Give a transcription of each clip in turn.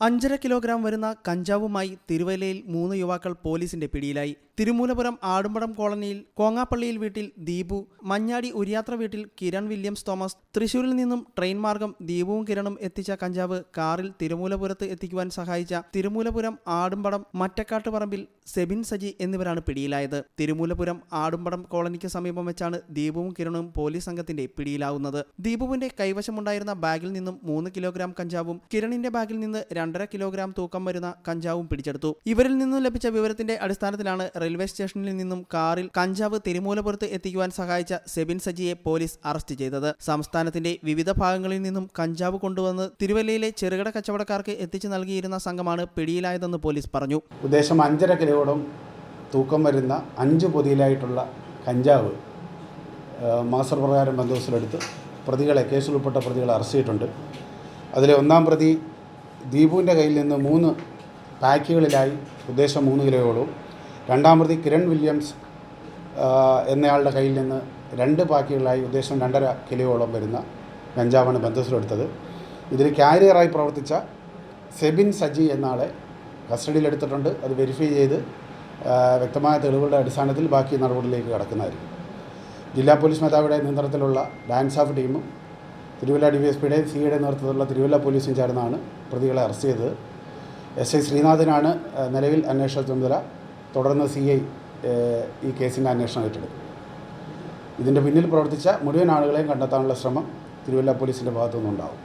അഞ്ചര കിലോഗ്രാം വരുന്ന കഞ്ചാവുമായി തിരുവല്ലയിൽ മൂന്ന് യുവാക്കൾ പോലീസിന്റെ പിടിയിലായി. തിരുമൂലപുരം ആടുമ്പടം കോളനിയിൽ കോങ്ങാപ്പള്ളിയിൽ വീട്ടിൽ ദീപു മഞ്ഞാടി ഉരിയാത്ര വീട്ടിൽ കിരൺ വില്യംസ് തോമസ് തൃശൂരിൽ നിന്നും ട്രെയിൻ മാർഗം ദീപുവും കിരണും എത്തിച്ച കഞ്ചാവ് കാറിൽ തിരുമൂലപുരത്ത് എത്തിക്കുവാൻ സഹായിച്ച തിരുമൂലപുരം ആടുമ്പടം മറ്റക്കാട്ടുപറമ്പിൽ സെബിൻ സജി എന്നിവരാണ് പിടിയിലായത്. തിരുമൂലപുരം ആടുമ്പടം കോളനിക്ക് സമീപം വെച്ചാണ് ദീപുവും കിരണും പോലീസ് സംഘത്തിന്റെ പിടിയിലാവുന്നത്. ദീപുവിന്റെ കൈവശമുണ്ടായിരുന്ന ബാഗിൽ നിന്നും മൂന്ന് കിലോഗ്രാം കഞ്ചാവും കിരണിന്റെ ബാഗിൽ നിന്ന് രണ്ടര കിലോഗ്രാം തൂക്കം വരുന്ന കഞ്ചാവും പിടിച്ചെടുത്തു. ഇവരിൽ നിന്നും ലഭിച്ച വിവരത്തിന്റെ അടിസ്ഥാനത്തിലാണ് റെയിൽവേ സ്റ്റേഷനിൽ നിന്നും കാറിൽ കഞ്ചാവ് തിരുമൂലപുരത്ത് എത്തിക്കുവാൻ സഹായിച്ച സെബിൻ സജിയെ പോലീസ് അറസ്റ്റ് ചെയ്തത്. സംസ്ഥാനത്തിന്റെ വിവിധ ഭാഗങ്ങളിൽ നിന്നും കഞ്ചാവ് കൊണ്ടുവന്ന് തിരുവല്ലയിലെ ചെറുകിട കച്ചവടക്കാർക്ക് എത്തിച്ചു നൽകിയിരുന്ന സംഘമാണ് പിടിയിലായതെന്ന് പോലീസ് പറഞ്ഞു. ഉദ്ദേശം അഞ്ചര കിലോയോളം തൂക്കം വരുന്ന അഞ്ച് പൊതിയിലായിട്ടുള്ള കഞ്ചാവ് മാസ്റ്റർ പ്രകാരം ബന്ധോബസ്തിലെടുത്ത് പ്രതികളെ കേസിൽ ഉൾപ്പെട്ട പ്രതികളെ അറസ്റ്റ് ചെയ്തിട്ടുണ്ട്. അതിലെ ഒന്നാം പ്രതി ദീപുവിന്റെ കയ്യിൽ നിന്ന് മൂന്ന് പാക്കുകളിലായി ഉദ്ദേശം മൂന്ന് കിലോയോളവും രണ്ടാം പ്രതി കിരൺ വില്യംസ് എന്നയാളുടെ കയ്യിൽ നിന്ന് രണ്ട് പാക്കുകളായി ഉദ്ദേശം രണ്ടര കിലോയോളം വരുന്ന കഞ്ചാവാണ് ബന്ധത്തിലെടുത്തത് ഇതിൽ ക്യാരിയറായി പ്രവർത്തിച്ച സെബിൻ സജി എന്നാളെ കസ്റ്റഡിയിലെടുത്തിട്ടുണ്ട്. അത് വെരിഫൈ ചെയ്ത് വ്യക്തമായ തെളിവുകളുടെ അടിസ്ഥാനത്തിൽ ബാക്കി നടപടിയിലേക്ക് കടക്കുന്നതായിരിക്കും. ജില്ലാ പോലീസ് മേധാവിയുടെ നേതൃത്വത്തിലുള്ള ഡാൻസ് ഓഫ് ടീമും തിരുവല്ല ഡി വി എസ് പിയുടെ സിയുടെ നേതൃത്വത്തിലുള്ള തിരുവല്ല പോലീസും ചേർന്നാണ് പ്രതികളെ അറസ്റ്റ് ചെയ്തത്. എസ് ഐ ശ്രീനാഥിനാണ് നിലവിൽ അന്വേഷണ ചുമതല. തുടർന്ന് സി ഐ ഈ കേസിന്റെ അന്വേഷണം ഏറ്റെടുത്തു. ഇതിന്റെ പിന്നിൽ പ്രവർത്തിച്ച മുഴുവൻ ആളുകളെയും കണ്ടെത്താനുള്ള ശ്രമം തിരുവല്ല പോലീസിന്റെ ഭാഗത്തുനിന്നുണ്ടാവും.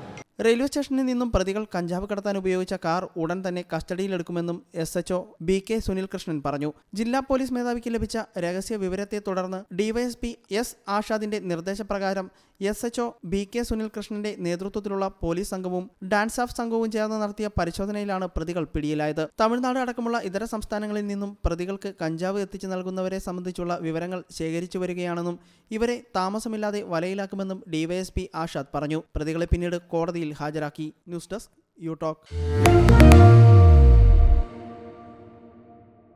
റെയിൽവേ സ്റ്റേഷനിൽ നിന്നും പ്രതികൾ കഞ്ചാവ് കടത്താൻ ഉപയോഗിച്ച കാർ ഉടൻ തന്നെ കസ്റ്റഡിയിലെടുക്കുമെന്നും S HO B K Sunil Krishnan പറഞ്ഞു. ജില്ലാ പോലീസ് മേധാവിക്ക് ലഭിച്ച രഹസ്യ വിവരത്തെ തുടർന്ന് ഡിവൈഎസ്പി എസ് ആഷാദിന്റെ നിർദ്ദേശപ്രകാരം S HO B K Sunil കൃഷ്ണന്റെ നേതൃത്വത്തിലുള്ള പോലീസ് സംഘവും ഡാൻസ് ഓഫ് സംഘവും ചേർന്ന് നടത്തിയ പരിശോധനയിലാണ് പ്രതികൾ പിടിയിലായത്. തമിഴ്നാട് അടക്കമുള്ള ഇതര സംസ്ഥാനങ്ങളിൽ നിന്നും പ്രതികൾക്ക് കഞ്ചാവ് എത്തിച്ചു നൽകുന്നവരെ സംബന്ധിച്ചുള്ള വിവരങ്ങൾ ശേഖരിച്ചു വരികയാണെന്നും ഇവരെ താമസമില്ലാതെ വലയിലാക്കുമെന്നും ഡിവൈഎസ്പി ആഷാദ് പറഞ്ഞു. പ്രതികളെ പിന്നീട് കോടതിയിൽ హాజరాకి న్యూస్ డెస్క్ యూటాక్